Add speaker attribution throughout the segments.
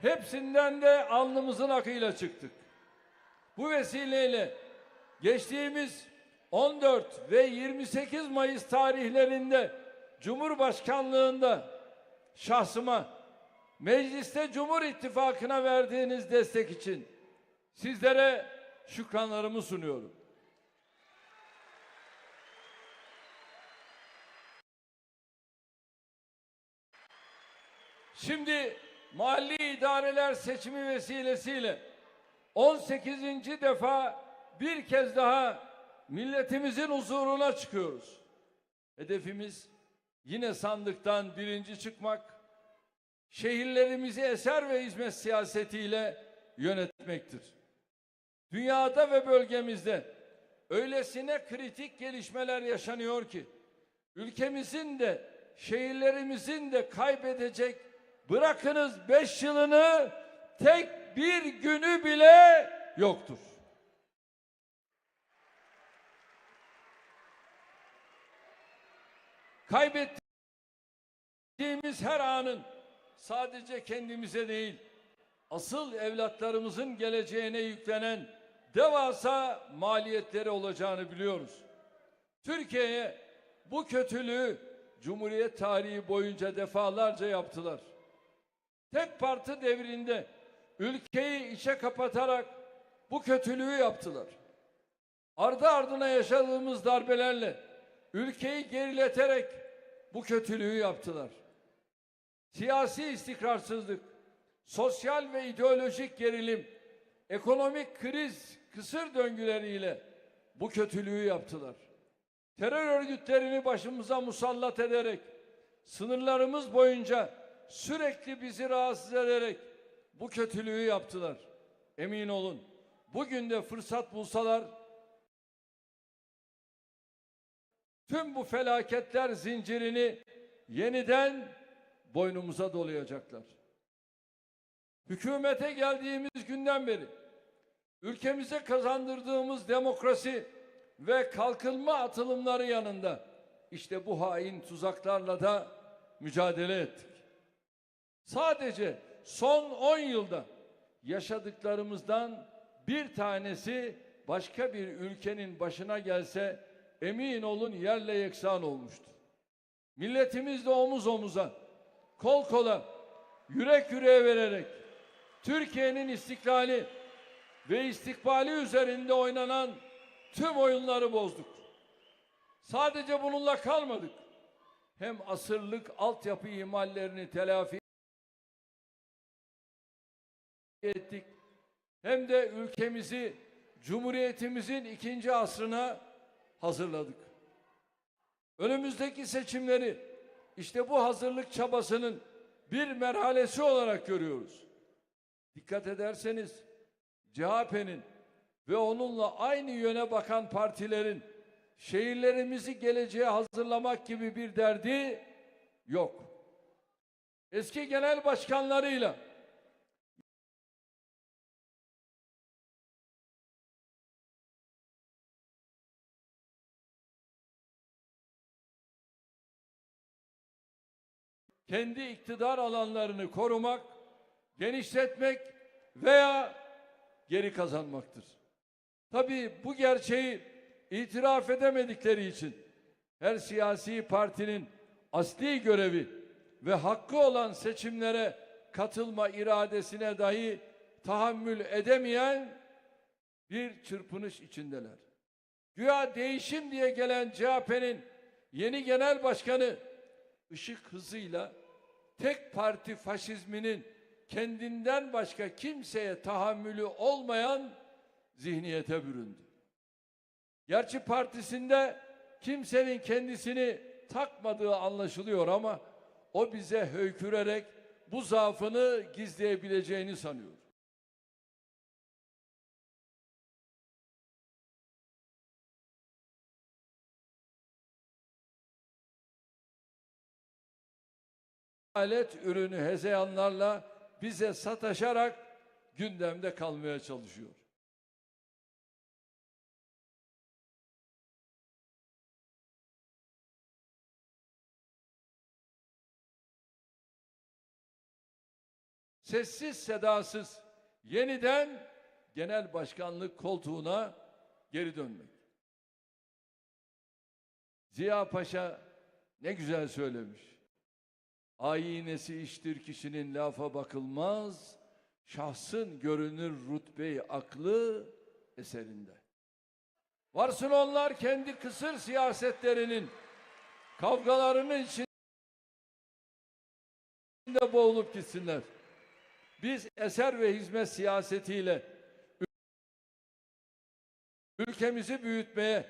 Speaker 1: hepsinden de alnımızın akıyla çıktık. Bu vesileyle geçtiğimiz 14 ve 28 Mayıs tarihlerinde Cumhurbaşkanlığında şahsıma mecliste Cumhur İttifakı'na verdiğiniz destek için sizlere şükranlarımı sunuyorum. Şimdi mahalli idareler seçimi vesilesiyle 18. defa bir kez daha milletimizin huzuruna çıkıyoruz. Hedefimiz yine sandıktan birinci çıkmak, şehirlerimizi eser ve hizmet siyasetiyle yönetmektir. Dünyada ve bölgemizde öylesine kritik gelişmeler yaşanıyor ki ülkemizin de şehirlerimizin de kaybedecek bırakınız beş yılını tek bir günü bile yoktur. Kaybettiğimiz her anın sadece kendimize değil, asıl evlatlarımızın geleceğine yüklenen devasa maliyetleri olacağını biliyoruz. Türkiye'ye bu kötülüğü Cumhuriyet tarihi boyunca defalarca yaptılar. Tek parti devrinde ülkeyi içe kapatarak bu kötülüğü yaptılar. Ardı ardına yaşadığımız darbelerle ülkeyi gerileterek bu kötülüğü yaptılar. Siyasi istikrarsızlık, sosyal ve ideolojik gerilim, ekonomik kriz, kısır döngüleriyle bu kötülüğü yaptılar. Terör örgütlerini başımıza musallat ederek sınırlarımız boyunca sürekli bizi rahatsız ederek bu kötülüğü yaptılar. Emin olun bugün de fırsat bulsalar tüm bu felaketler zincirini yeniden boynumuza dolayacaklar. Hükümete geldiğimiz günden beri ülkemize kazandırdığımız demokrasi ve kalkınma atılımları yanında işte bu hain tuzaklarla da mücadele ettik. Sadece son 10 yılda yaşadıklarımızdan bir tanesi başka bir ülkenin başına gelse emin olun yerle yeksan olmuştu. Milletimizle omuz omuza, kol kola, yürek yüreğe vererek Türkiye'nin istiklali ve istikbali üzerinde oynanan tüm oyunları bozduk. Sadece bununla kalmadık. Hem asırlık altyapı ihmallerini telafi ettik. Hem de ülkemizi Cumhuriyetimizin ikinci asrına hazırladık. Önümüzdeki seçimleri işte bu hazırlık çabasının bir merhalesi olarak görüyoruz. Dikkat ederseniz CHP'nin ve onunla aynı yöne bakan partilerin şehirlerimizi geleceğe hazırlamak gibi bir derdi yok. Eski genel başkanlarıyla kendi iktidar alanlarını korumak, genişletmek veya geri kazanmaktır. Tabii bu gerçeği itiraf edemedikleri için her siyasi partinin asli görevi ve hakkı olan seçimlere katılma iradesine dahi tahammül edemeyen bir çırpınış içindeler. Güya değişim diye gelen CHP'nin yeni genel başkanı ışık hızıyla tek parti faşizminin kendinden başka kimseye tahammülü olmayan zihniyete büründü. Gerçi partisinde kimsenin kendisini takmadığı anlaşılıyor ama o bize höykürerek bu zaafını gizleyebileceğini sanıyor. Alet ürünü hezeyanlarla bize sataşarak gündemde kalmaya çalışıyor. sessiz sedasız yeniden genel başkanlık koltuğuna geri dönmek. Ziya Paşa ne güzel söylemiş. Ayinesi iştir kişinin lafa bakılmaz, şahsın görünür rütbeyi aklı eserinde. Varsın onlar kendi kısır siyasetlerinin kavgalarının içinde boğulup gitsinler. Biz eser ve hizmet siyasetiyle ülkemizi büyütmeye,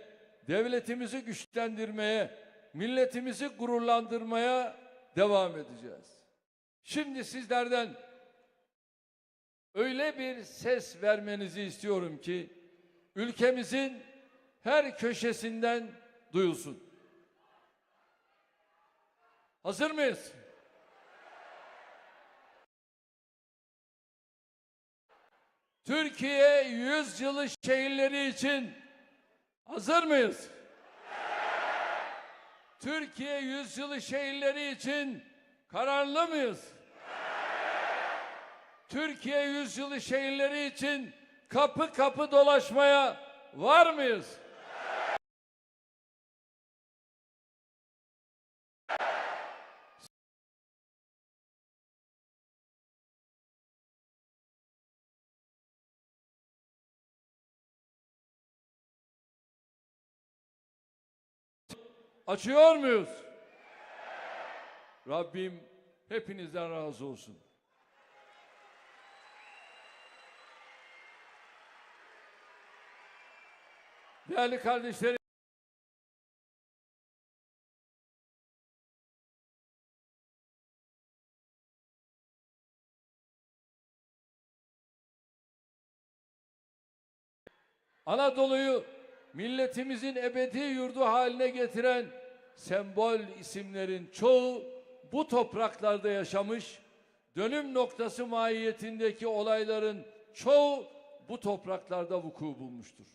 Speaker 1: devletimizi güçlendirmeye, milletimizi gururlandırmaya devam edeceğiz. Şimdi sizlerden öyle bir ses vermenizi istiyorum ki ülkemizin her köşesinden duyulsun. Hazır mıyız? Türkiye yüzyılı şehirleri için hazır mıyız? Türkiye yüzyılı şehirleri için kararlı mıyız? Türkiye yüzyılı şehirleri için kapı kapı dolaşmaya var mıyız? Açıyor muyuz? Rabbim hepinizden razı olsun. Değerli kardeşlerim, Anadolu'yu milletimizin ebedi yurdu haline getiren sembol isimlerin çoğu bu topraklarda yaşamış, dönüm noktası mahiyetindeki olayların çoğu bu topraklarda vuku bulmuştur.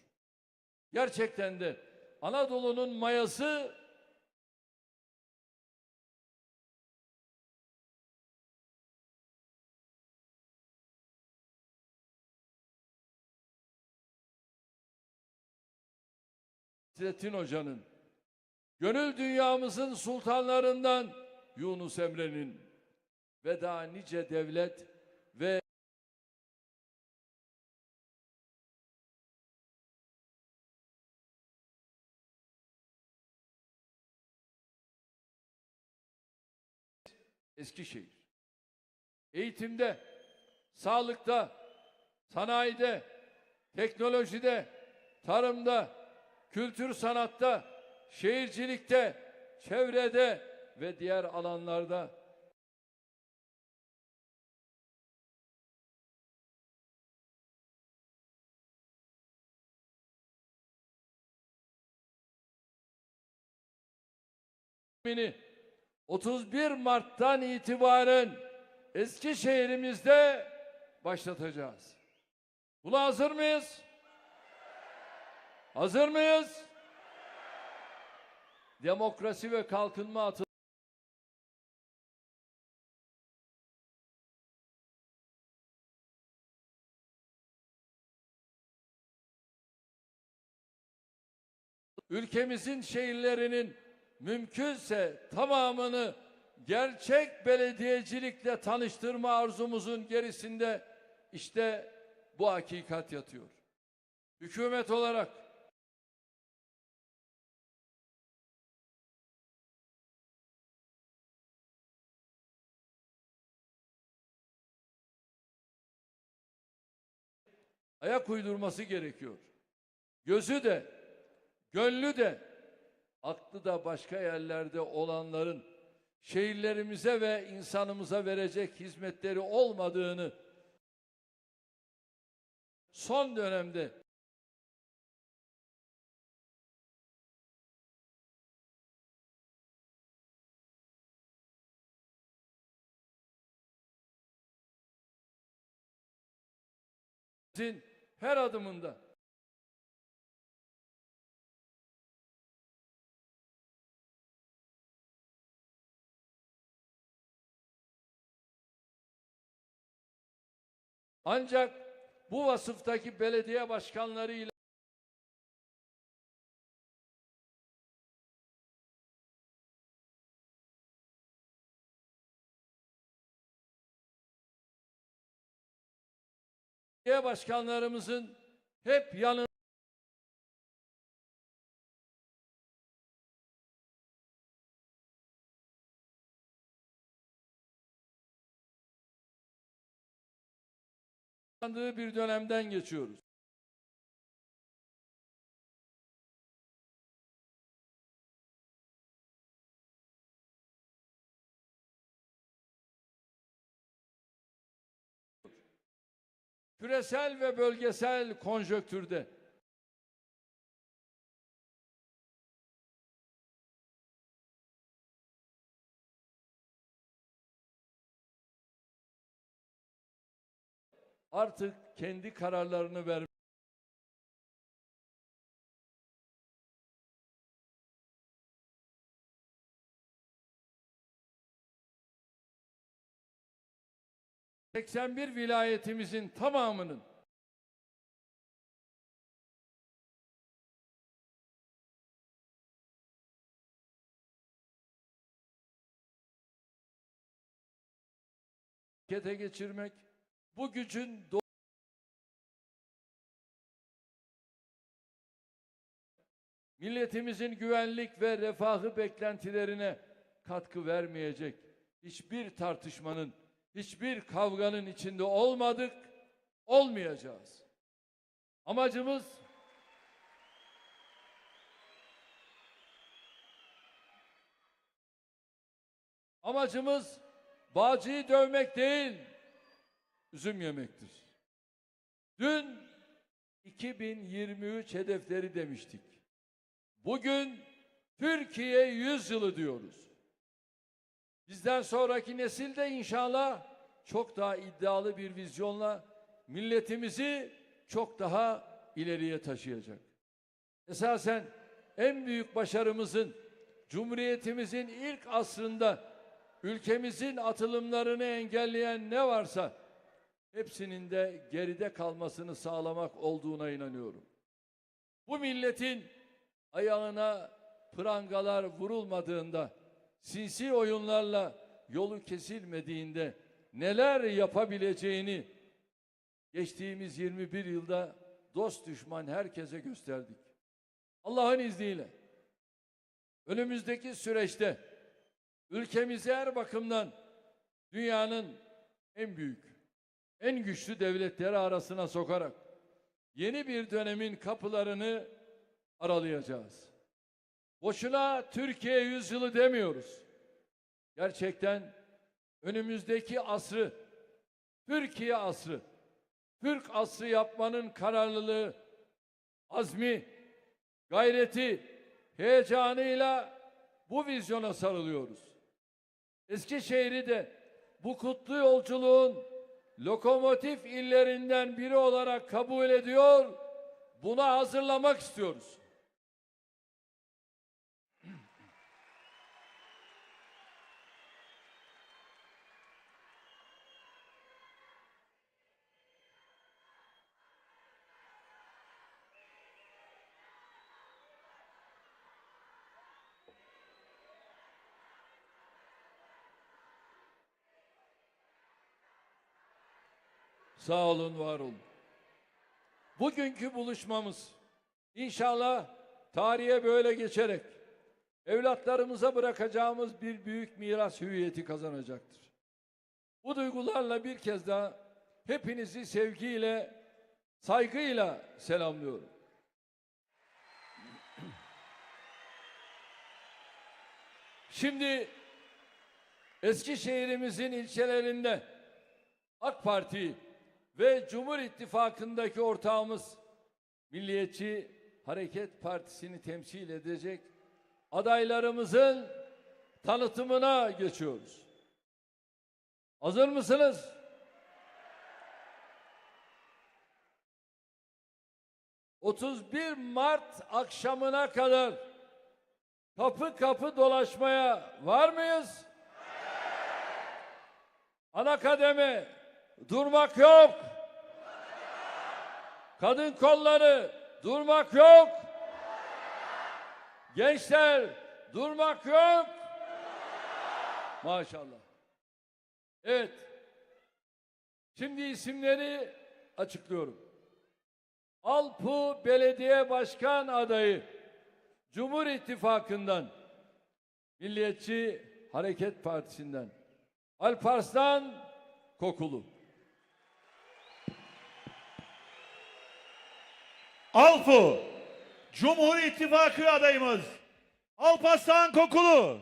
Speaker 1: Gerçekten de Anadolu'nun mayası Nasrettin Hoca'nın, gönül dünyamızın sultanlarından Yunus Emre'nin ve daha nice devlet ve Eskişehir. Eğitimde, sağlıkta, sanayide, teknolojide, tarımda, kültür sanatta, şehircilikte, çevrede ve diğer alanlarda Beni 31 Mart'tan itibaren Eskişehir'imizde başlatacağız. Buna hazır mıyız? Hazır mıyız? Demokrasi ve kalkınma atı ülkemizin şehirlerinin mümkünse tamamını gerçek belediyecilikle tanıştırma arzumuzun gerisinde işte bu hakikat yatıyor. Hükümet olarak ayak uydurması gerekiyor. Gözü de, gönlü de, aklı da başka yerlerde olanların şehirlerimize ve insanımıza verecek hizmetleri olmadığını son dönemde her adımında. Ancak bu vasıftaki belediye başkanlarıyla belediye başkanlarımızın hep yanında bir dönemden geçiyoruz. Küresel ve bölgesel konjöktürde. Artık kendi kararlarını ver ...81 vilayetimizin tamamının harekete geçirmek, bu gücün milletimizin güvenlik ve refahı beklentilerine katkı vermeyecek hiçbir tartışmanın, hiçbir kavganın içinde olmadık, olmayacağız. Amacımız Amacımız bağcıyı dövmek değil, üzüm yemektir. Dün 2023 hedefleri demiştik. Bugün Türkiye 100 yılı diyoruz. Bizden sonraki nesil de inşallah çok daha iddialı bir vizyonla milletimizi çok daha ileriye taşıyacak. Esasen en büyük başarımızın Cumhuriyetimizin ilk asrında ülkemizin atılımlarını engelleyen ne varsa hepsinin de geride kalmasını sağlamak olduğuna inanıyorum. Bu milletin ayağına prangalar vurulmadığında, sinsi oyunlarla yolu kesilmediğinde neler yapabileceğini geçtiğimiz 21 yılda dost düşman herkese gösterdik. Allah'ın izniyle önümüzdeki süreçte ülkemizi her bakımdan dünyanın en büyük, en güçlü devletleri arasına sokarak yeni bir dönemin kapılarını aralayacağız. Boşuna Türkiye yüzyılı demiyoruz. Gerçekten önümüzdeki asrı, Türkiye asrı, Türk asrı yapmanın kararlılığı, azmi, gayreti, heyecanıyla bu vizyona sarılıyoruz. Eskişehir'i de bu kutlu yolculuğun lokomotif illerinden biri olarak kabul ediyor. Buna hazırlamak istiyoruz. Sağ olun, var olun. Bugünkü buluşmamız inşallah tarihe böyle geçerek evlatlarımıza bırakacağımız bir büyük miras hüviyeti kazanacaktır. Bu duygularla bir kez daha hepinizi sevgiyle, saygıyla selamlıyorum. Şimdi Eskişehir'imizin ilçelerinde AK Parti ve Cumhur İttifakı'ndaki ortağımız Milliyetçi Hareket Partisi'ni temsil edecek adaylarımızın tanıtımına geçiyoruz. Hazır mısınız? ...31 Mart akşamına kadar... ...kapı kapı dolaşmaya var mıyız? Ana kademe durmak yok. Kadın kolları durmak yok. Gençler durmak yok. Maşallah. Evet. Şimdi isimleri açıklıyorum. Alpu Belediye Başkan adayı Cumhur İttifakı'ndan Milliyetçi Hareket Partisi'nden Alparslan Kokulu.
Speaker 2: Alfu Cumhur İttifakı adayımız Alparslan Kokulu.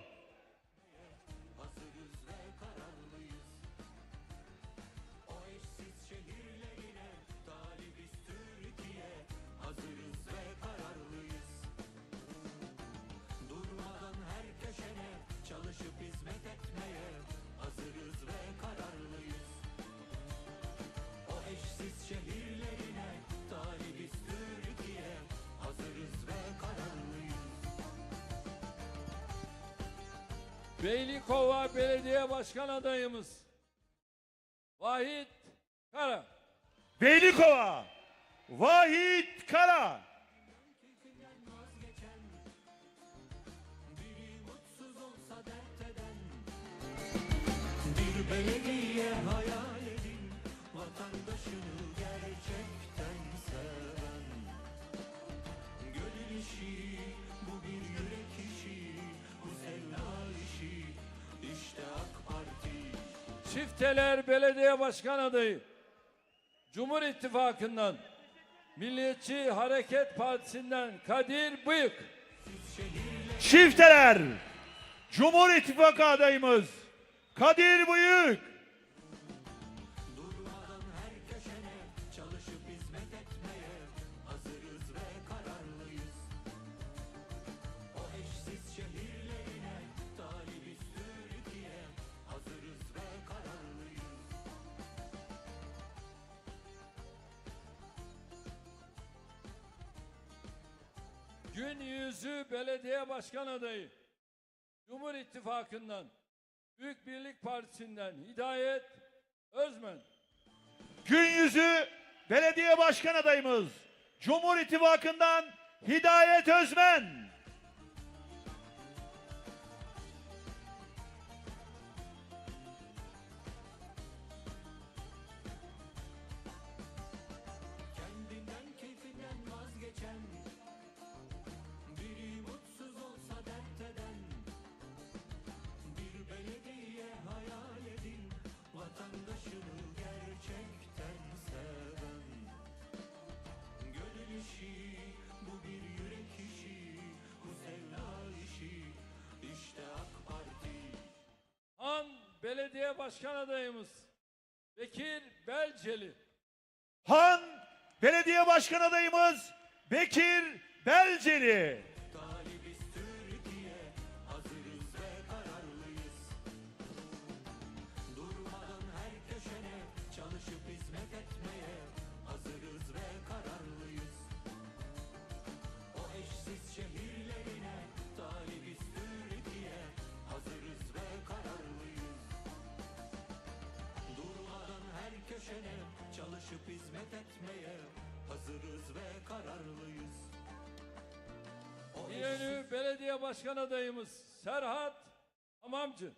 Speaker 1: Beylikova Belediye Başkan adayımız Vahit Kara.
Speaker 2: Beylikova Vahit Kara.
Speaker 3: Belediye hayal edin Vatandaşını
Speaker 1: Çifteler Belediye Başkan adayı Cumhur İttifakı'ndan Milliyetçi Hareket Partisi'nden Kadir Bıyık.
Speaker 2: Çifteler Cumhur İttifakı adayımız Kadir Büyük.
Speaker 1: Gün Yüzü Belediye Başkan adayı Cumhur İttifakı'ndan Büyük Birlik Partisi'nden Hidayet Özmen.
Speaker 2: Gün yüzü belediye başkan adayımız Cumhur İttifakı'ndan Hidayet Özmen.
Speaker 3: Belediye
Speaker 1: Başkan adayımız Bekir Belceli.
Speaker 2: Han belediye başkan adayımız Bekir Belceli.
Speaker 3: Hizmet etmeye Hazırız ve kararlıyız O
Speaker 1: İnönü Belediye Başkan adayımız Serhat Hamamcı.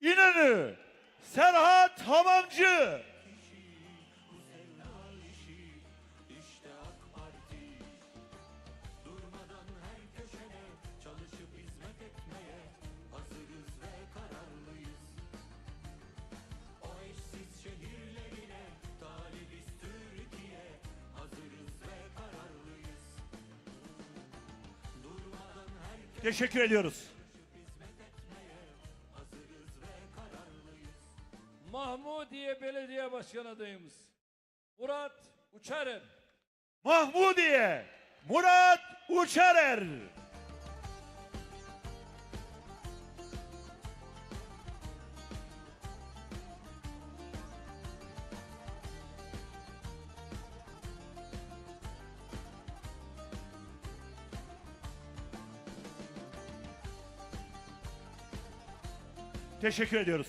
Speaker 2: İnönü Serhat Hamamcı. Teşekkür ediyoruz.
Speaker 1: Mahmudiye Belediye Başkan adayımız Murat Uçarer.
Speaker 2: Mahmudiye Murat Uçarer. Teşekkür ediyoruz.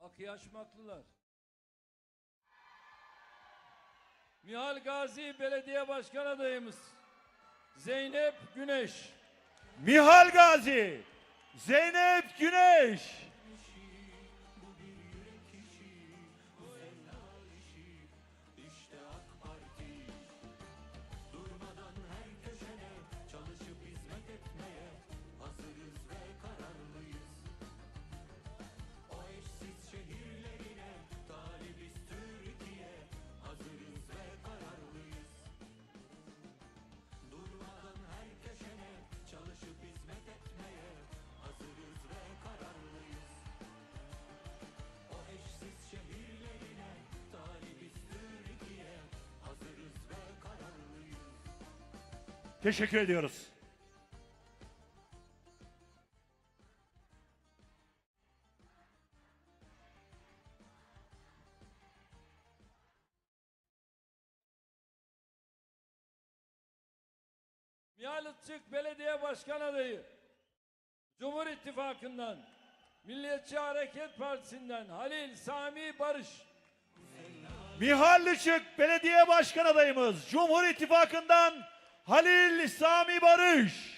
Speaker 1: Kapıyı açmaklılar. Nihal Gazi Belediye Başkan adayımız Zeynep Güneş.
Speaker 2: Mihal Gazi, Zeynep Güneş, teşekkür ediyoruz.
Speaker 1: Nihal Itçık Belediye Başkan adayı Cumhur İttifakı'ndan Milliyetçi Hareket Partisi'nden Halil Sami Barış.
Speaker 2: Mihal Işık Belediye Başkan adayımız, Cumhur İttifakı'ndan Halil Sami Barış.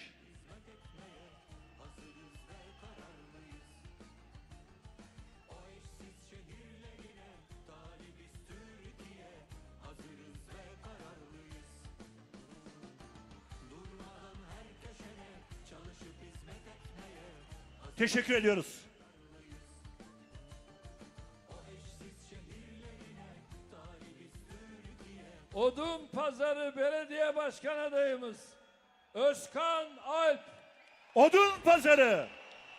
Speaker 2: Teşekkür ediyoruz.
Speaker 1: Odun Pazarı Belediye Başkan adayımız Özkan Alp.
Speaker 2: Odun Pazarı,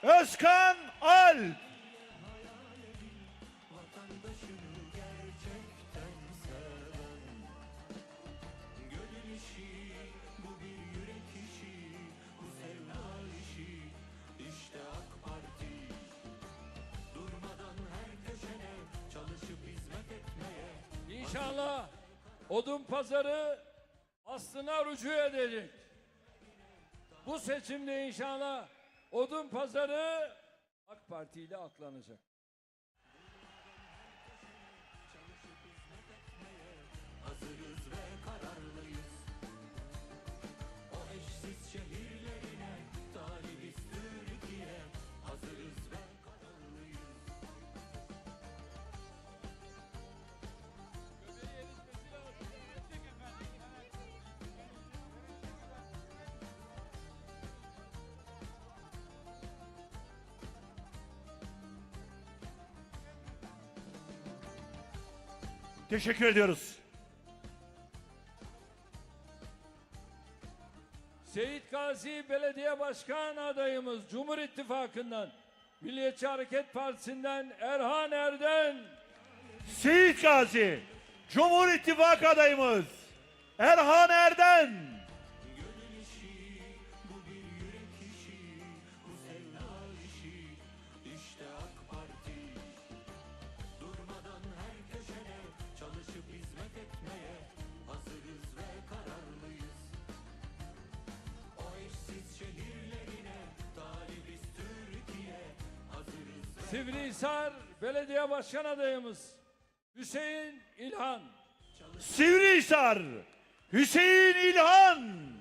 Speaker 2: Özkan Alp.
Speaker 1: İnşallah Odun Pazarı aslına rücu edecek. Bu seçimde inşallah Odun Pazarı AK Parti ile aklanacak.
Speaker 2: Teşekkür ediyoruz.
Speaker 1: Seyit Gazi Belediye Başkan adayımız Cumhur İttifakı'ndan Milliyetçi Hareket Partisi'nden Erhan Erden.
Speaker 2: Seyit Gazi, Cumhur İttifakı adayımız Erhan Erden.
Speaker 1: Başkan adayımız Hüseyin İlhan.
Speaker 2: Sivrihisar, Hüseyin İlhan.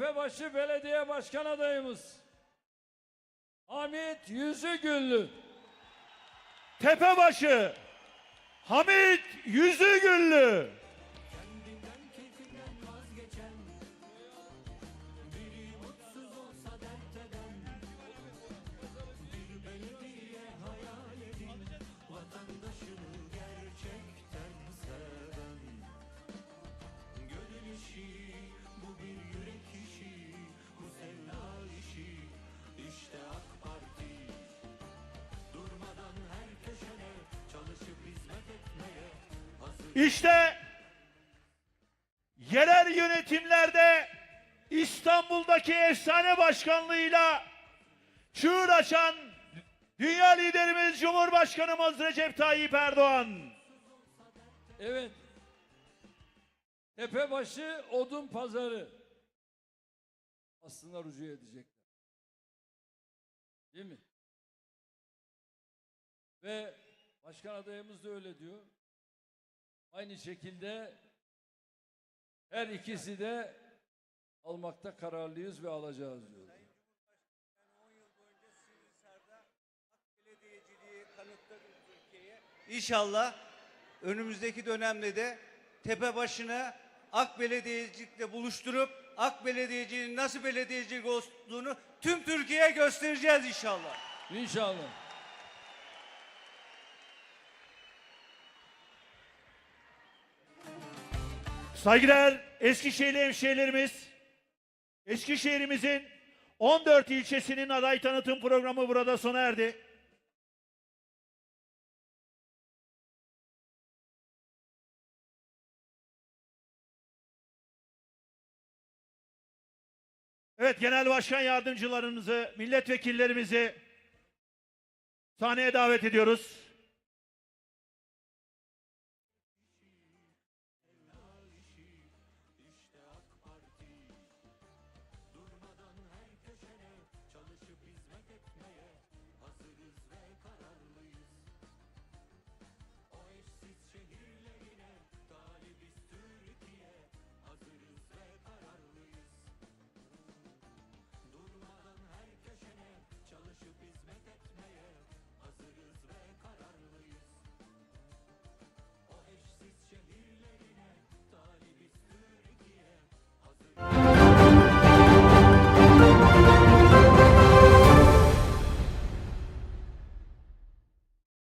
Speaker 1: Tepebaşı Belediye Başkan adayımız Hamit Yüzügüllü.
Speaker 2: Tepebaşı, Hamit.
Speaker 3: Kendinden İşte yerel yönetimlerde İstanbul'daki efsane başkanlığıyla çığır açan dünya liderimiz Cumhurbaşkanımız Recep Tayyip Erdoğan.
Speaker 1: Evet. Tepebaşı odun pazarı. Aslında rücu edecekler. Değil mi? Ve başkan adayımız da öyle diyor. Aynı şekilde her ikisi de almakta kararlıyız ve alacağız diyor.
Speaker 4: belediyeciliği kanıtladı Türkiye'ye. İnşallah önümüzdeki dönemde de tepe başına Ak Belediyecilikle buluşturup Ak Belediyeciliğin nasıl belediyecilik olduğunu tüm Türkiye'ye göstereceğiz inşallah.
Speaker 1: İnşallah.
Speaker 3: Saygıdeğer Eskişehirli hemşehrilerimiz, Eskişehir'imizin 14 ilçesinin aday tanıtım programı burada sona erdi. Evet, genel başkan yardımcılarınızı, milletvekillerimizi sahneye davet ediyoruz.